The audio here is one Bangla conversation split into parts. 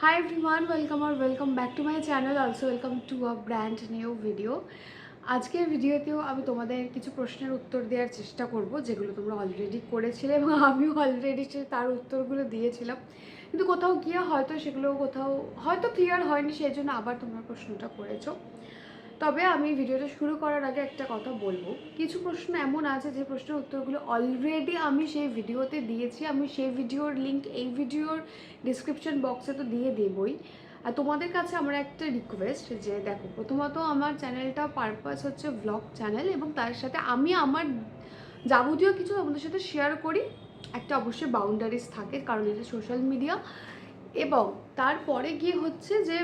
Hi everyone, welcome R welcome back to my channel Also welcome to a brand new video আজকের ভিডিওতেও আমি তোমাদের কিছু প্রশ্নের উত্তর দেওয়ার চেষ্টা করব যেগুলো তোমরা অলরেডি করেছিলে এবং আমিও অলরেডি তার উত্তরগুলো দিয়েছিলাম। কিন্তু কোথাও গিয়ে হয়তো সেগুলো কোথাও হয়তো ক্লিয়ার হয়নি সেই জন্য আবার তোমরা প্রশ্নটা করেছ। তবে আমি ভিডিওটা শুরু করার আগে একটা কথা বলব। কিছু প্রশ্ন এমন আছে যে প্রশ্নের উত্তরগুলো অলরেডি আমি সেই ভিডিওতে দিয়েছি। আমি সেই ভিডিওর লিঙ্ক এই ভিডিওর ডিসক্রিপশন বক্সে তো দিয়ে দেবই। আর তোমাদের কাছে আমার একটা রিকোয়েস্ট যে দেখো, প্রথমত আমার চ্যানেলটা পারপাস হচ্ছে ব্লগ চ্যানেল এবং তার সাথে আমি আমার যাবতীয় কিছু আমাদের সাথে শেয়ার করি। একটা অবশ্যই বাউন্ডারিজ থাকে কারণ এটা সোশ্যাল মিডিয়া এবং তারপরে গিয়ে হচ্ছে যে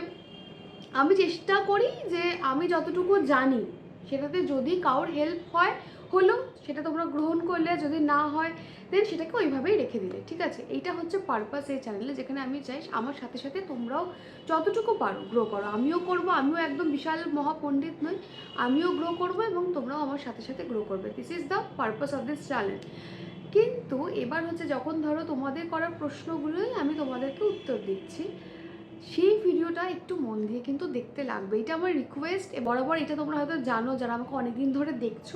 আমি চেষ্টা করি যে আমি যতটুকু জানি সেটাতে যদি কারোর হেল্প হয়, হলো সেটা তোমরা গ্রহণ করলে, যদি না হয় দেন সেটাকে ওইভাবেই রেখে দিলে, ঠিক আছে? এইটা হচ্ছে পারপাস এই চ্যানেলে যেখানে আমি চাই আমার সাথে সাথে তোমরাও যতটুকু পারো গ্রো করো। আমিও করব, আমিও একদম বিশাল মহাপণ্ডিত নই, আমিও গ্রো করব এবং তোমরাও আমার সাথে সাথে গ্রো করবে। This is the purpose of this channel কিন্তু এবার হচ্ছে যখন ধরো তোমাদের করা প্রশ্নগুলোই আমি তোমাদেরকে উত্তর দিচ্ছি সেই ভিডিওটা একটু মন দিয়ে কিন্তু দেখতে লাগবে। এটা আমার রিকোয়েস্ট বরাবর এটা তোমরা হয়তো জানো যারা আমাকে অনেকদিন ধরে দেখছ।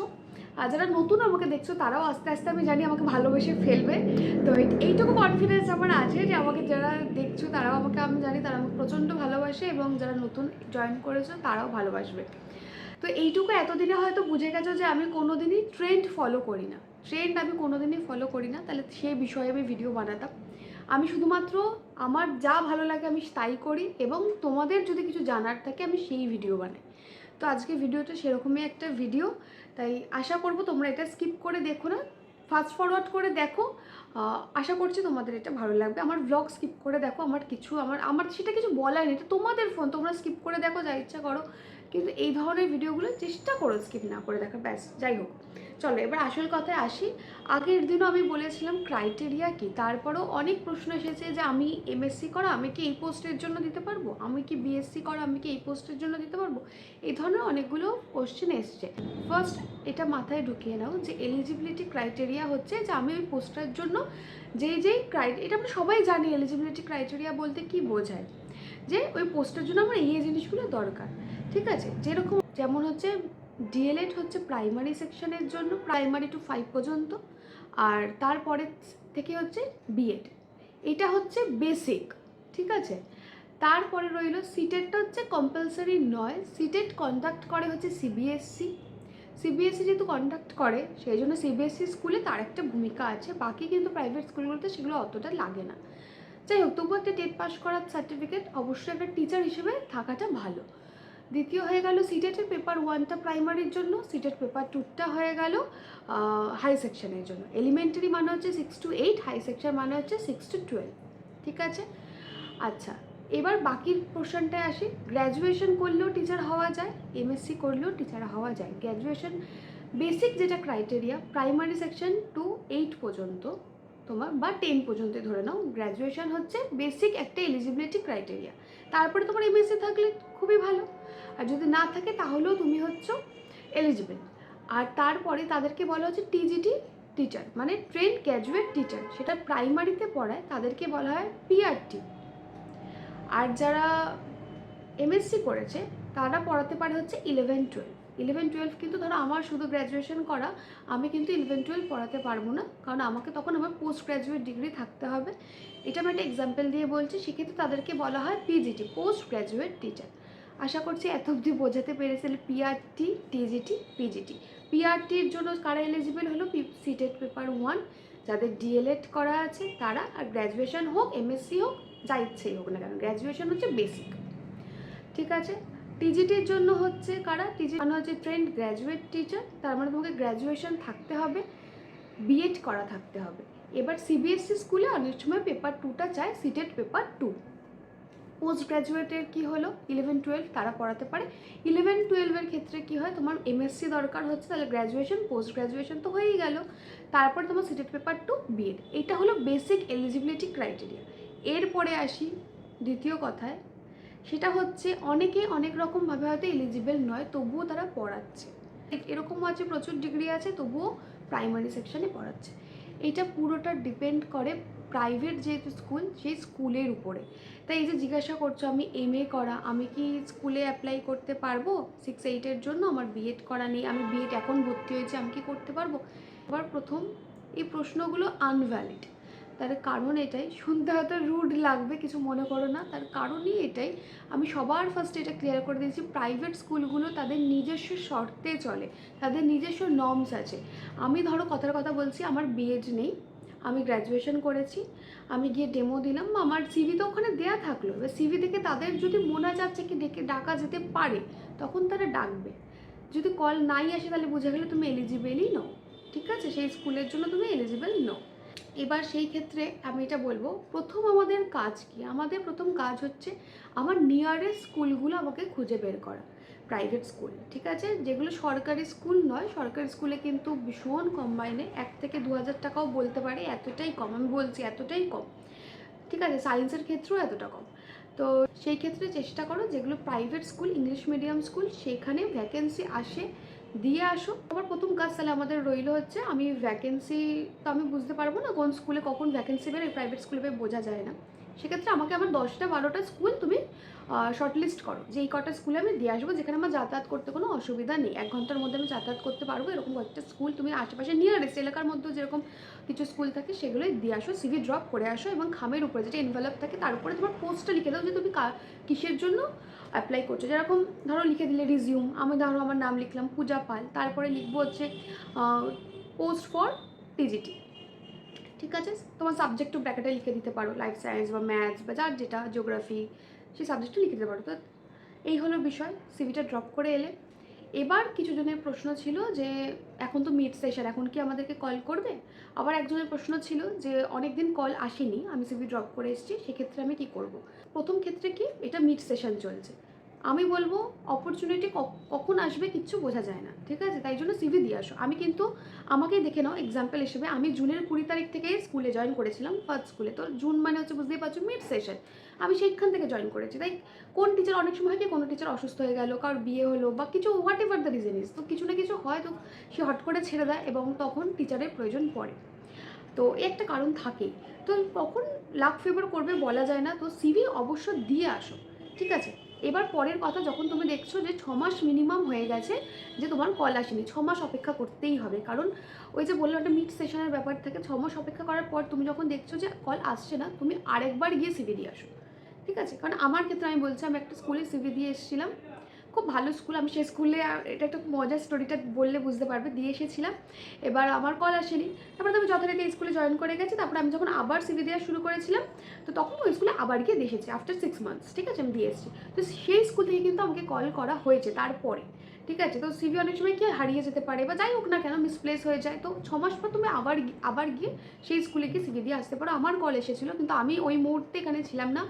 আর যারা নতুন আমাকে দেখছ, তারাও আস্তে আস্তে আমি জানি আমাকে ভালোবেসে ফেলবে। তো এইটুকু কনফিডেন্স আমার আছে যে আমাকে যারা দেখছ, তারাও আমাকে, আমি জানি তারা আমাকে প্রচণ্ড ভালোবাসে এবং যারা নতুন জয়েন করেছ, তারাও ভালোবাসবে। তো এইটুকু এতদিনে হয়তো বুঝে গেছো যে আমি কোনোদিনই ট্রেন্ড ফলো করি না। ট্রেন্ড আমি কোনোদিনই ফলো করি না। তাহলে সেই বিষয়ে আমি ভিডিও বানাতাম। আমি শুধুমাত্র আমার যা ভালো লাগে আমি তাই করি এবং তোমাদের যদি কিছু জানার থাকে আমি সেই ভিডিও বানাই। তো আজকে ভিডিওটা সেরকমই একটা ভিডিও, তাই আশা করব তোমরা এটা স্কিপ করে দেখো না, ফাস্ট ফরওয়ার্ড করে দেখো। আশা করছি তোমাদের এটা ভালো লাগবে। আমার ব্লগ স্কিপ করে দেখো, আমার কিছু, আমার আমার সেটা কিছু বলার নেই, এটা তোমাদের ফোন তোমরা স্কিপ করে দেখো, যা ইচ্ছা করো। কিন্তু এই ধরনের ভিডিওগুলো চেষ্টা করো স্কিপ না করে দেখা, ব্যাস, যাই হোক। চলো, এবার আসল কথায় আসি। আগের দিনও আমি বলেছিলাম ক্রাইটেরিয়া কি, তারপরও অনেক প্রশ্ন এসেছে যে আমি এমএসসি করা, আমি কি এই পোস্টের জন্য দিতে পারব? আমি কি বিএসসি করা, আমি কি এই পোস্টের জন্য দিতে পারব? এই ধরনের অনেকগুলো কোশ্চেন এসছে। ফার্স্ট এটা মাথায় ঢুকিয়ে নাও যে এলিজিবিলিটি ক্রাইটেরিয়া হচ্ছে যে আমি ওই পোস্টটার জন্য যেই যেই ক্রাই এটা আমরা সবাই জানি এলিজিবিলিটি ক্রাইটেরিয়া বলতে কি বোঝায়? যে ওই পোস্টের জন্য আমার এই জিনিসগুলো দরকার। ঠিক আছে? যেরকম, যেমন হচ্ছে ডিএলএড হচ্ছে প্রাইমারি সেকশনের জন্য প্রাইমারি টু ফাইভ পর্যন্ত, আর তারপরে থেকে হচ্ছে বিএড এটা হচ্ছে বেসিক ঠিক আছে? তারপরে রইল সিটেটটা হচ্ছে কম্পালসারি নয়। সিটেট কন্ডাক্ট করে হচ্ছে সিবিএসসি সিবিএসসি যেহেতু কন্ডাক্ট করে, সেই জন্য সিবিএসসি স্কুলে তার একটা ভূমিকা আছে। বাকি কিন্তু প্রাইভেট স্কুলগুলোতে সেগুলো অতটা লাগে না। যাই হোক, তবুও একটা টেট পাস করার সার্টিফিকেট অবশ্যই একটা টিচার হিসেবে থাকাটা ভালো। দ্বিতীয় হয়ে গেল সিটেটের পেপার ওয়ানটা প্রাইমারির জন্য, সিটেট পেপার টুটা হয়ে গেল হাই সেকশনের জন্য। এলিমেন্টারি মানে হচ্ছে six to eight high section মানে হচ্ছে সিক্স টু টুয়েলভ ঠিক আছে? আচ্ছা এবার বাকির পোর্শনটায় আসি। গ্র্যাজুয়েশন করলেও টিচার হওয়া যায় এমএসসি করলেও টিচার হওয়া যায়। গ্র্যাজুয়েশন বেসিক যেটা criteria primary section to eight পর্যন্ত তোমার বা টেন পর্যন্ত ধরে নাও। গ্র্যাজুয়েশন হচ্ছে বেসিক একটা এলিজিবিলিটি ক্রাইটেরিয়া তারপরে তোমার এমএসসি থাকলে খুবই ভালো। আর যদি না থাকে তাহলেও তুমি হচ্ছ এলিজিবল আর তারপরে তাদেরকে বলা হচ্ছে টিজিটি টিচার মানে ট্রেন গ্র্যাজুয়েট টিচার সেটা প্রাইমারিতে পড়ায়, তাদেরকে বলা হয় পিআরটি আর যারা এমএসসি করেছে, তারা পড়াতে পারে হচ্ছে ইলেভেন টুয়েলভ ইলেভেন টুয়েলভ কিন্তু ধরো আমার শুধু গ্র্যাজুয়েশন করা, আমি কিন্তু ইলেভেন টুয়েলভ পড়াতে পারব না। কারণ আমাকে তখন আমার পোস্ট গ্র্যাজুয়েট ডিগ্রি থাকতে হবে। এটা আমি একটা এক্সাম্পল দিয়ে বলছি, সেক্ষেত্রে তাদেরকে বলা হয় পিজিটি পোস্ট গ্র্যাজুয়েট টিচার আশা করছি এত অবধি বোঝাতে পেরেছিল পিআরটি টিজিটি পিজিটি পিআরটির জন্য কারা এলিজিবল হলো? সিটেট পেপার ওয়ান যাদের ডিএলএড করা আছে তারা, আর গ্র্যাজুয়েশন হোক এমএসসি হোক, যা ইচ্ছেই হোক না কেন গ্র্যাজুয়েশন হচ্ছে বেসিক ঠিক আছে? টিজিটির জন্য হচ্ছে কারা? টিজি মানে হচ্ছে ট্রেন্ড গ্র্যাজুয়েট টিচার তার মানে তোমাকে গ্র্যাজুয়েশন থাকতে হবে বিএড করা থাকতে হবে। এবার সিবিএসসি স্কুলে অনেক সময় পেপার টুটা চায় সিটেড পেপার টু পোস্ট গ্র্যাজুয়েটের কী হলো? ইলেভেন টুয়েলভ তারা পড়াতে পারে। ইলেভেন টুয়েলভের ক্ষেত্রে কী হয়? তোমার এমএসসি দরকার হচ্ছে, তাহলে গ্র্যাজুয়েশন পোস্ট গ্র্যাজুয়েশন তো হয়েই গেল। তারপর তোমার সিটেড পেপার টু বিএড এটা হলো বেসিক এলিজিবিলিটি ক্রাইটেরিয়া এরপরে আসি দ্বিতীয় কথায়। সেটা হচ্ছে অনেকে অনেক রকমভাবে হয়তো এলিজিবল নয়, তবুও তারা পড়াচ্ছে। এরকমও আছে, প্রচুর ডিগ্রি আছে, তবুও প্রাইমারি সেকশনে পড়াচ্ছে। এটা পুরোটা ডিপেন্ড করে প্রাইভেট যেহেতু স্কুল সেই স্কুলের উপরে। তাই এই যে জিজ্ঞাসা করছ, আমি এম এ করা, আমি কি স্কুলে অ্যাপ্লাই করতে পারব? সিক্স এইটের জন্য আমার বিএড করা নেই, আমি বিএড এখন ভর্তি হয়েছে, আমি কি করতে পারব? এবার প্রথম এই প্রশ্নগুলো আনভ্যালিড তার কারণ এটাই। শুনতে হয়তো রুড লাগবে, কিছু মনে করো না। তার কারণই এটাই। আমি সবার ফার্স্টে এটা ক্লিয়ার করে দিয়েছি প্রাইভেট স্কুলগুলো তাদের নিজস্ব শর্তে চলে, তাদের নিজস্ব নর্মস আছে। আমি ধরো কথার কথা বলছি, আমার বিএড নেই, আমি গ্র্যাজুয়েশন করেছি, আমি গিয়ে ডেমো দিলাম, আমার সিভি তো ওখানে দেয়া থাকল। এবার সিভি থেকে তাদের যদি মনে যাচ্ছে কি ডেকে ডাকা যেতে পারে, তখন তারা ডাকবে। যদি কল নাই আসে, তাহলে বোঝা গেলে তুমি এলিজিবেলই নও। ঠিক আছে? সেই স্কুলের জন্য তুমি এলিজিবল নও। এবার সেই ক্ষেত্রে আমি এটা বলব, প্রথম আমাদের কাজ কি? আমাদের প্রথম কাজ হচ্ছে আমার নিয়ারেস্ট স্কুলগুলো আমাকে খুঁজে বের করা প্রাইভেট স্কুল ঠিক আছে? যেগুলো সরকারি স্কুল নয়, সরকারি স্কুলে কিন্তু ভীষণ কম মাইনে, এক থেকে দু হাজার টাকাও বলতে পারে, এতটাই কম, আমি বলছি এতটাই কম, ঠিক আছে? সায়েন্সের ক্ষেত্রেও এতটা কম। তো সেই ক্ষেত্রে চেষ্টা করো, যেগুলো private school English medium school সেখানে ভ্যাকেন্সি আসে দিয়ে আসো। আমার প্রথম কাজ তাহলে আমাদের রইল হচ্ছে আমি ভ্যাকেন্সি তো আমি বুঝতে পারব না কোন স্কুলে কখন ভ্যাকেন্সি বেরোয় প্রাইভেট স্কুলে বোঝা যায় না। সেক্ষেত্রে আমাকে আমার দশটা, বারোটা স্কুল তুমি শর্টলিস্ট করো। যে এই কটা স্কুলে আমি দিয়ে আসব, যেখানে আমার যাতায়াত করতে কোনো অসুবিধা নেই। এক ঘণ্টার মধ্যে আমি যাতায়াত করতে পারব। এরকম কয়েকটা স্কুল তুমি আশেপাশে নিয়ারেস্ট এলাকার মধ্যে যেরকম কিছু স্কুল থাকে, সেগুলোই দিয়ে আসো সিভি ড্রপ করে আসো এবং খামের উপরে যেটা এনভেলপ থাকে, তার উপরে তোমার পোস্টটা লিখে দাও যে তুমি কিসের জন্য অ্যাপ্লাই করছ। যেরকম ধরো লিখে দিলে রিজিউম আমি ধরো আমার নাম লিখলাম, পূজা পাল, তারপরে লিখব হচ্ছে পোস্ট ফর টিজিটি ঠিক আছে? তোমার সাবজেক্টও ব্র্যাকেটে লিখে দিতে পারো লাইফ সায়েন্স বা ম্যাথস বা যার যেটা জিওগ্রাফি সেই সাবজেক্টটা লিখে দিতে পারো। তো এই হলো বিষয় সিভিটা ড্রপ করে এলে। এবার কিছু জনের প্রশ্ন ছিল যে, এখন তো মিড সেশন এখন কি আমাদেরকে কল করবে? আবার একজনের প্রশ্ন ছিল যে অনেক দিন কল আসেনি, আমি সিভি ড্রপ করে এসেছি, সেক্ষেত্রে আমি কি করব? প্রথম ক্ষেত্রে কি? এটা মিড সেশন চলছে। আমি বলব অপরচুনিটি কখন আসবে কিচ্ছু বোঝা যায় না, ঠিক আছে? তাই জন্য সিভি দিয়ে আসো। আমি কিন্তু আমাকেই দেখে নাও এক্সাম্পল হিসেবে। আমি জুনের কুড়ি তারিখ থেকে স্কুলে জয়েন করেছিলাম ফার্স্ট স্কুলে তো জুন মানে হচ্ছে বুঝতেই পারছ মিড সেশন আমি সেইখান থেকে জয়েন করেছি। তাই কোন টিচার অনেক সময় কি কোনো টিচার অসুস্থ হয়ে গেল, কারোর বিয়ে হলো বা কিছু whatever the reason is তো কিছু না কিছু হয় তো সে হট করে ছেড়ে দেয় এবং তখন টিচারের প্রয়োজন পড়ে। তো একটা কারণ থাকেই। তো কখন লাক ফেভার করবে বলা যায় না। তো সিভি অবশ্য দিয়ে আসো, ঠিক আছে? এবার পরের কথা যখন তুমি দেখছ যে ছমাস মাস মিনিমাম হয়ে গেছে, যে তোমার কল আসেনি ছ মাস অপেক্ষা করতেই হবে। কারণ ওই যে বললাম একটা মিড সেশনের ব্যাপার থাকে ছ মাস অপেক্ষা করার পর তুমি যখন দেখছ যে কল আসছে না, তুমি আরেকবার গিয়ে সিভি দিয়ে আসো। ঠিক আছে? কারণ আমার ক্ষেত্রে আমি বলছি, আমি একটা স্কুলে সিভি দিয়ে এসেছিলাম। খুব ভালো স্কুল, আমি সেই স্কুলে এটা একটা মজার স্টোরিটা বললে বুঝতে পারবে, দিয়ে এসেছিলাম। এবার আমার কল আসেনি। তারপরে আমি যথারীতি স্কুলে জয়েন করে গেছি, তারপরে আমি যখন আবার সিভি দেওয়া শুরু করেছিলাম, তো তখন ওই স্কুলে আবার গিয়ে দিয়ে এসেছি আফটার সিক্স মান্থস ঠিক আছে? আমি দিয়ে এসেছি। তো সেই স্কুল থেকে কিন্তু আমাকে কল করা হয়েছে, তারপরে। ঠিক আছে? তো সিভি অনেক সময় কি হারিয়ে যেতে পারে বা যাই হোক না কেন মিসপ্লেস হয়ে যায়। তো ছ মাস পর তুমি আবার আবার গিয়ে সেই স্কুলে গিয়ে সিভি দিয়ে আসতে পারো। আমার কল এসেছিল, কিন্তু আমি ওই মুহূর্তে এখানে ছিলাম না।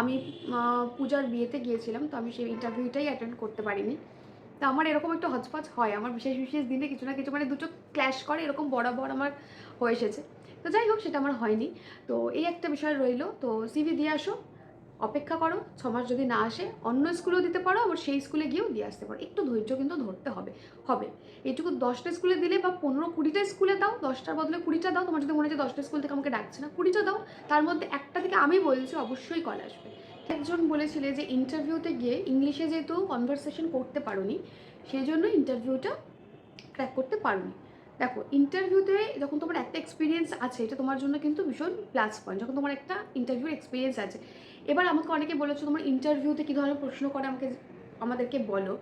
আমি পূজার বিয়েতে গিয়েছিলাম, তো আমি সেই ইন্টারভিউটাই অ্যাটেন্ড করতে পারিনি। তো আমার এরকম একটা হজপাচ হয়। আমার বিশেষ বিশেষ দিনে কিছু না কিছু মানে দুটো ক্ল্যাশ করে, এরকম বরাবর আমার হয়ে এসেছে। তো যাই হোক, সেটা আমার হয়নি। তো এই একটা বিষয় রইল। তো সিভি দিয়ে আসো। অপেক্ষা করো, ছ মাস যদি না আসে, অন্য স্কুলেও দিতে পারো, আবার সেই স্কুলে গিয়েও দিয়ে আসতে পারো। একটু ধৈর্য কিন্তু ধরতে হবে। হবে। এইটুকু দশটা স্কুলে দিলে বা পনেরো কুড়িটা স্কুলে দাও, দশটার বদলে কুড়িটা দাও, তোমার যদি মনে হয় দশটা স্কুল থেকে আমাকে ডাকছে না, কুড়িটা দাও, তার মধ্যে একটা থেকে আমি বলছি, অবশ্যই কল আসবে। একজন বলেছিলে যে ইন্টারভিউতে গিয়ে ইংলিশে যেহেতু কনভারসেশন করতে পারোনি, সেই জন্য ইন্টারভিউটা ক্র্যাক করতে পারোনি। দেখো ইন্টারভিউতে যখন তোমার একটা এক্সপিরিয়েন্স আছে, এটা তোমার জন্য কিন্তু ভীষণ প্লাস পয়েন্ট যখন তোমার একটা ইন্টারভিউর এক্সপিরিয়েন্স আছে। এবার আমাকে অনেকে বলেছ, তোমার ইন্টারভিউতে কী ধরনের প্রশ্ন করে আমাকে, আমাদেরকে বলো।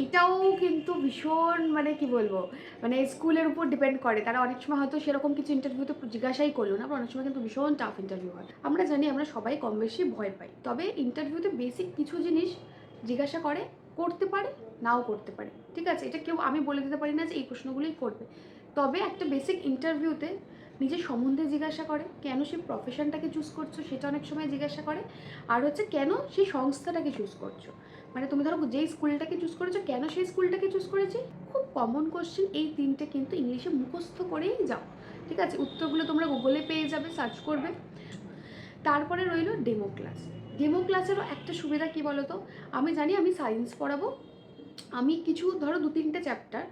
এইটাও কিন্তু ভীষণ মানে কি বলব মানে স্কুলের উপর ডিপেন্ড করে। তারা অনেক সময় হয়তো সেরকম কিছু ইন্টারভিউতে জিজ্ঞাসাই করল না অনেক সময় কিন্তু ভীষণ টাফ ইন্টারভিউ হয়। আমরা জানি আমরা সবাই কম বেশি ভয় পাই। তবে ইন্টারভিউতে বেসিক কিছু জিনিস জিজ্ঞাসা করে করতে পারে, নাও করতে পারে। ঠিক আছে? এটা কেউ, আমি বলে দিতে পারি না যে এই প্রশ্নগুলোই করবে। তবে একটা বেসিক ইন্টারভিউতে নিজের সম্বন্ধে জিজ্ঞাসা করে, কেন সে প্রফেশনটাকে চুজ করছ সেটা অনেক সময় জিজ্ঞাসা করে। আর হচ্ছে, কেন সেই সংস্থাটাকে চুজ করছ? মানে তুমি ধরো যেই স্কুলটাকে চুজ করেছ, কেন সেই স্কুলটাকে চুজ করেছি? খুব কমন কোশ্চেন এই তিনটে কিন্তু ইংলিশে মুখস্থ করেই যাও। ঠিক আছে? উত্তরগুলো তোমরা গুগলে পেয়ে যাবে সার্চ করবে। তারপরে রইল ডেমো ক্লাস ডেমো ক্লাসেরও একটা সুবিধা কি বলতো? আমি জানি আমি সায়েন্স পড়াবো। আমি কিছু ধরো দু তিনটে চ্যাপ্টার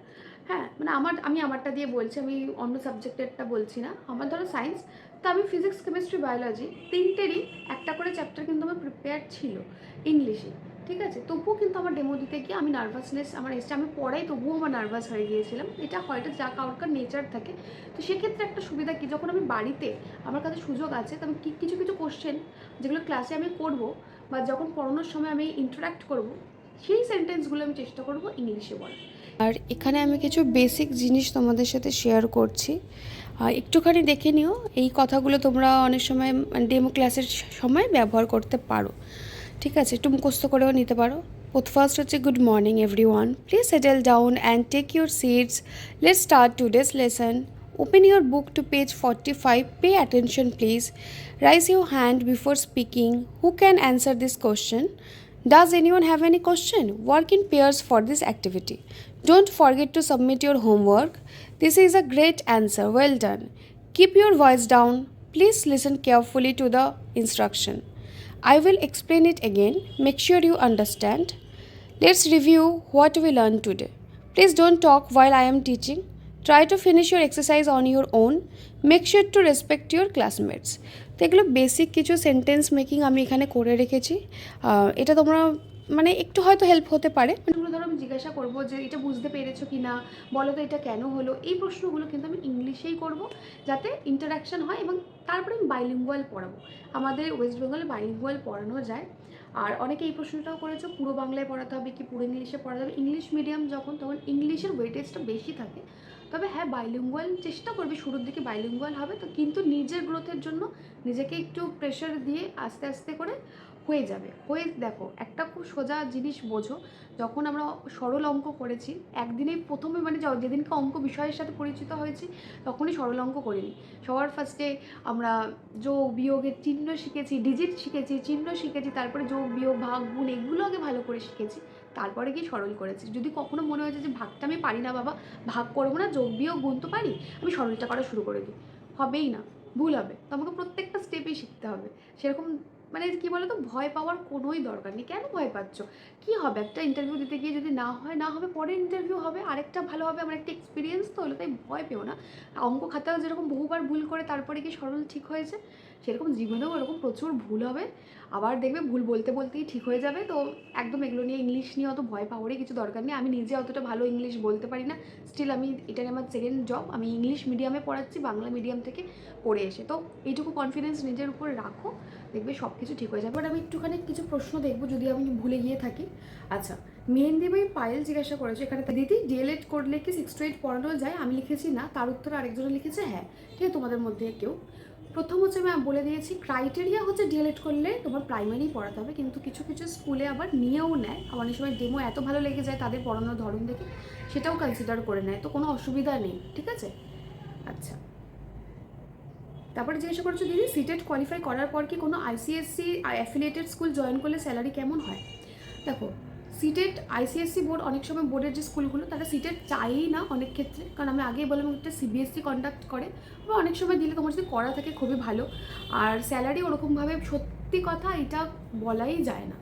হ্যাঁ মানে আমার, আমি আমারটা দিয়ে বলছি, আমি অন্য সাবজেক্টেরটা বলছি না। আমার ধরো সায়েন্স তো আমি ফিজিক্স কেমিস্ট্রি বায়োলজি তিনটেরই একটা করে চ্যাপ্টার কিন্তু আমার প্রিপেয়ার ছিল ইংলিশে ঠিক আছে? তবুও কিন্তু আমার ডেমো দিতে গিয়ে আমি নার্ভাসনেস আমার এসছে। আমি পড়াই তবুও আমার নার্ভাস হয়ে গিয়েছিলাম। এটা হয়তো যা কারোর নেচার থাকে। তো সেক্ষেত্রে একটা সুবিধা কি? যখন আমি বাড়িতে আমার কাছে সুযোগ আছে, তো আমি কিছু কিছু কোশ্চেন যেগুলো ক্লাসে আমি করব বা যখন পড়ানোর সময় আমি ইন্টারাক্ট করব, সেই সেন্টেন্সগুলো আমি চেষ্টা করব ইংলিশে বলার। আর এখানে আমি কিছু বেসিক জিনিস তোমাদের সাথে শেয়ার করছি। একটুখানি দেখে নিও। এই কথাগুলো তোমরা অনেক সময় ডেমো ক্লাসের সময় ব্যবহার করতে পারো। ঠিক আছে একটু মুখস্থ করেও নিতে পারো ফার্স্ট হচ্ছে good morning everyone please settle down and take your seats let start today's lesson open your book to page forty five pay attention please raise your hand before speaking who can answer this question Does anyone have any question? Work in pairs for this activity. Don't forget to submit your homework. This is a great answer. Well done. Keep your voice down. Please listen carefully to the instruction. I will explain it again. Make sure you understand. Let's review what we learned today. Please don't talk while I am teaching. Try to finish your exercise on your own. Make sure to respect your classmates. তো এগুলো বেসিক কিছু সেন্টেন্স মেকিং আমি এখানে করে রেখেছি এটা তোমরা মানে একটু হয়তো হেল্প হতে পারে। ধরো আমি জিজ্ঞাসা করব যে এটা বুঝতে পেরেছ কি না বলো তো এটা কেন হলো? এই প্রশ্নগুলো কিন্তু আমি ইংলিশেই করব যাতে ইন্টারাকশন হয় এবং তারপরে আমি বাইলিঙ্গুয়াল পড়াবো। আমাদের ওয়েস্ট বেঙ্গলে বাইলিঙ্গুয়াল পড়ানো যায়। আর অনেকে এই প্রশ্নটাও করেছ, পুরো বাংলায় পড়াতে হবে কি পুরো ইংলিশে পড়াতে হবে? ইংলিশ মিডিয়াম যখন, তখন ইংলিশের ওয়েটেজটা বেশি থাকে। তবে হ্যাঁ বাইলিঙ্গুয়াল চেষ্টা করবে, শুরুর দিকে বাইলিঙ্গুয়াল হবে, তো কিন্তু নিজের গ্রোথের জন্য নিজেকে একটু প্রেশার দিয়ে আস্তে আস্তে করে হয়ে যাবে। হয়ে, দেখো, একটা খুব সোজা জিনিস বোঝো, যখন আমরা সরল অঙ্ক করেছি একদিনেই প্রথমে মানে যেদিনকে অঙ্ক বিষয়ের সাথে পরিচিত হয়েছি, তখনই সরল অঙ্ক করিনি। সবার ফার্স্টে আমরা যোগ, বিয়োগের চিহ্ন শিখেছি ডিজিট শিখেছি, চিহ্ন শিখেছি, তারপরে যোগ, বিয়োগ, ভাগ, গুণ, এগুলো আগে ভালো করে শিখেছি, তারপরে গিয়ে সরল করেছি। যদি কখনো মনে হয়েছে যে ভাগটা আমি পারি না বাবা, ভাগ করব না, যোগ, বিয়োগ, গুণ তো পারি, আমি সরলটা করা শুরু করে দিই। হবেই না, ভুল হবে। তো আমাকে প্রত্যেকটা স্টেপেই শিখতে হবে। সেরকম মানে কি বলো তো ভয় পাওয়ার কোনোই দরকার নেই। কেন ভয় পাচ্ছ? কি হবে? একটা ইন্টারভিউ দিতে গিয়ে যদি না হয়, না হবে পরের ইন্টারভিউ হবে, আরেকটা ভালো হবে, আমার একটা এক্সপিরিয়েন্স তো হলো, তাই ভয় পেও না। অঙ্ক খাতা যেরকম বহুবার ভুল করে, তারপরে কি সরল ঠিক হয়েছে? সেরকম জীবনেও এরকম প্রচুর ভুল হবে। আবার দেখবে ভুল বলতে বলতেই ঠিক হয়ে যাবে। তো একদম এগুলো নিয়ে ইংলিশ নিয়ে অত ভয় পাওয়ারই কিছু দরকার নেই। আমি নিজে অতটা ভালো ইংলিশ বলতে পারি না। স্টিল আমি এটাই আমার সেকেন্ড জব আমি ইংলিশ মিডিয়ামে পড়াচ্ছি, বাংলা মিডিয়াম থেকে পড়ে এসে। তো এইটুকু কনফিডেন্স নিজের উপর রাখো। দেখবে সব কিছু ঠিক হয়ে যাবে বাট আমি একটুখানি কিছু প্রশ্ন দেখব যদি আমি ভুলে গিয়ে থাকি। আচ্ছা মেহেন্দি ভাই পায়েল জিজ্ঞাসা করেছে, এখানে দিদি ডিএলএড করলে কি সিক্স টু এইট পড়ানো যায়? আমি লিখেছি, না। তার উত্তরে আরেকজনে লিখেছে হ্যাঁ। ঠিক আছে, তোমাদের মধ্যে কেউ। প্রথম হচ্ছে আমি বলে দিয়েছি ক্রাইটেরিয়া হচ্ছে ডিএলএড করলে তোমার প্রাইমারি পড়াতে হবে। কিন্তু কিছু কিছু স্কুলে আবার নিয়েও নেয়। অনেক সময় ডেমো এত ভালো লেগে যায় তাদের পড়ানোর ধরন দেখে, সেটাও কনসিডার করে নেয়। তো কোনো অসুবিধা নেই। ঠিক আছে? আচ্ছা। তারপরে জিজ্ঞাসা করছ, দিদি সিটেট কোয়ালিফাই করার পর কি কোনো আইসিএসসি অ্যাফিলিয়েটেড স্কুল জয়েন করলে স্যালারি কেমন হয়? দেখো সিটেট আইসিএসসি বোর্ড অনেক সময় বোর্ডের যে স্কুলগুলো তারা সিটেট চাইই না অনেক ক্ষেত্রে। কারণ আমি আগেই বললাম, একটা সিবিএসসি কন্ডাক্ট করে। বা অনেক সময় দিলে তোমার যদি করা থাকে খুবই ভালো। আর স্যালারি ওরকমভাবে সত্যি কথা এটা বলাই যায় না।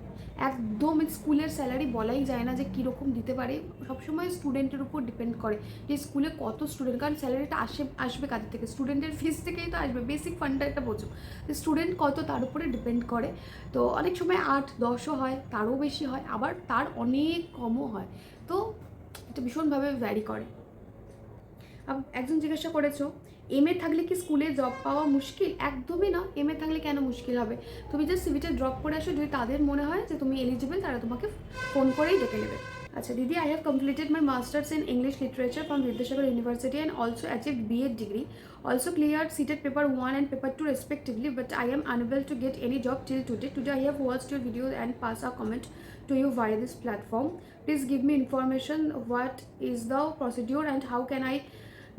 একদম স্কুলের স্যালারি বলাই যায় না যে কীরকম দিতে পারে। সবসময় স্টুডেন্টের উপর ডিপেন্ড করে যে স্কুলে কত স্টুডেন্ট কারণ স্যালারিটা আসে, আসবে কাদের থেকে? স্টুডেন্টের ফিস থেকেই তো আসবে বেসিক ফান্ডটা একটা বোঝো। যে স্টুডেন্ট কত তার উপরে ডিপেন্ড করে। তো অনেক সময় আট, দশও হয়, তারও বেশি হয়, আবার তার অনেক কমও হয়। তো এটা ভীষণভাবে ভ্যারি করে। একজন জিজ্ঞাসা করেছ এম এ থাকলে কি স্কুলে জব পাওয়া মুশকিল? একদমই না। এম এ থাকলে কেন মুশকিল হবে? তুমি জাস্ট সিভিটা ড্রপ করে আসো, যদি তাদের মনে হয় যে তুমি এলিজিবল তারা তোমাকে ফোন করেই ডেকে নেবে। আচ্ছা দিদি I have completed my masters in English literature from Vidyasagar university and also achieve B Ed degree also clear CTET paper one and paper two respectively but I am unable to get any job till today today I have watched your video and pass a comment to you ভাই this platform please give me information, what is the procedure and how can I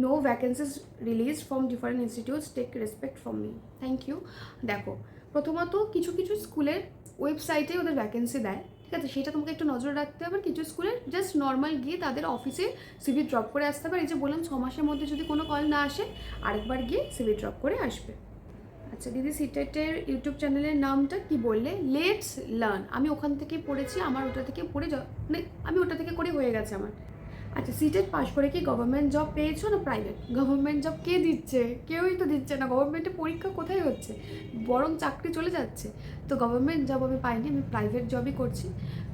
know vacancies release from different institutes. Take respect from me thank you দেখো, প্রথমত কিছু কিছু স্কুলের ওয়েবসাইটে ওদের ভ্যাকেন্সি দেয়, ঠিক আছে? সেটা তোমাকে একটু নজর রাখতে হবে। কিছু স্কুলে জাস্ট নর্মাল গিয়ে তাদের অফিসে সিভি ড্রপ করে আসতে হবে। এই যে বললাম ছ মাসের মধ্যে যদি কোনো কল না আসে, আরেকবার গিয়ে সিভি ড্রপ করে আসবে। আচ্ছা দিদি সিটেটের ইউটিউব চ্যানেলের নামটা কি বললে? লেটস লার্ন আমি ওখান থেকে পড়েছি, আমার ওটা থেকে পড়ে মানে আমি ওটা থেকে করে হয়ে গেছে আমার। আচ্ছা সিটেট পাশ করে কি গভর্নমেন্ট জব পেয়েছ না প্রাইভেট গভর্নমেন্ট জব কে দিচ্ছে? কেউই তো দিচ্ছে না। গভর্নমেন্টে পরীক্ষা কোথায় হচ্ছে? বরং চাকরি চলে যাচ্ছে। তো গভর্নমেন্ট জব আমি পাইনি, আমি প্রাইভেট জবই করছি।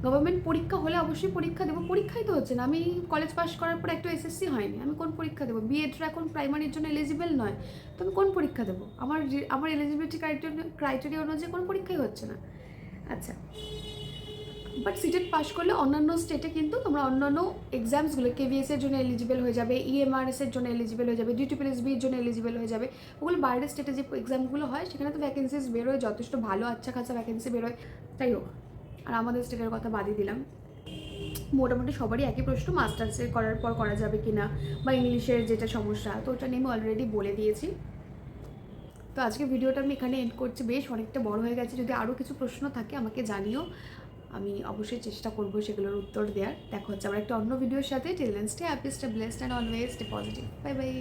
গভর্নমেন্ট পরীক্ষা হলে অবশ্যই পরীক্ষা দেবো। পরীক্ষাই তো হচ্ছে না। আমি কলেজ পাস করার পর একটা এসএসসি হয়নি। আমি কোন পরীক্ষা দেবো? বিএডটা এখন প্রাইমারির জন্য এলিজিবল নয়। তো আমি কোন পরীক্ষা দেবো? আমার আমার এলিজিবিলিটি ক্রাইটেরিয়া ক্রাইটেরিয়া অনুযায়ী কোনো পরীক্ষাই হচ্ছে না। আচ্ছা। বাট সিটেট পাস করলে অন্যান্য স্টেটে কিন্তু তোমরা অন্যান্য এক্সামসগুলো কেভিএস এর জন্য এলিজিবল হয়ে যাবে ইএমআরএস এর জন্য এলিজিবল হয়ে যাবে ডিউটি প্লাস বির জন্য এলিজিবল হয়ে যাবে। ওগুলো বাইরের স্টেটে যে এক্সামগুলো হয়, সেখানে তো ভ্যাকেন্সিস বেরোয়, যথেষ্ট ভালো আচ্ছা খাসা ভ্যাকেন্সি বেরোয়। তাই হোক, আর আমাদের স্টেটের কথা বাদই দিলাম। মোটামুটি সবারই একই প্রশ্ন মাস্টার্সের করার পর করা যাবে কি না বা ইংলিশের যেটা সমস্যা, তো ওটা নিয়ে আমি অলরেডি বলে দিয়েছি। তো আজকে ভিডিওটা আমি এখানে এন্ড করছি। বেশ, অনেকটা বড় হয়ে গেছে। যদি আরও কিছু প্রশ্ন থাকে, আমাকে জানিও। আমি অবশ্যই চেষ্টা করব সেগুলোর উত্তর দেওয়ার দেখা হচ্ছে আমার একটা অন্য ভিডিওর সাথে। Till then stay happy stay blessed and always stay positive bye bye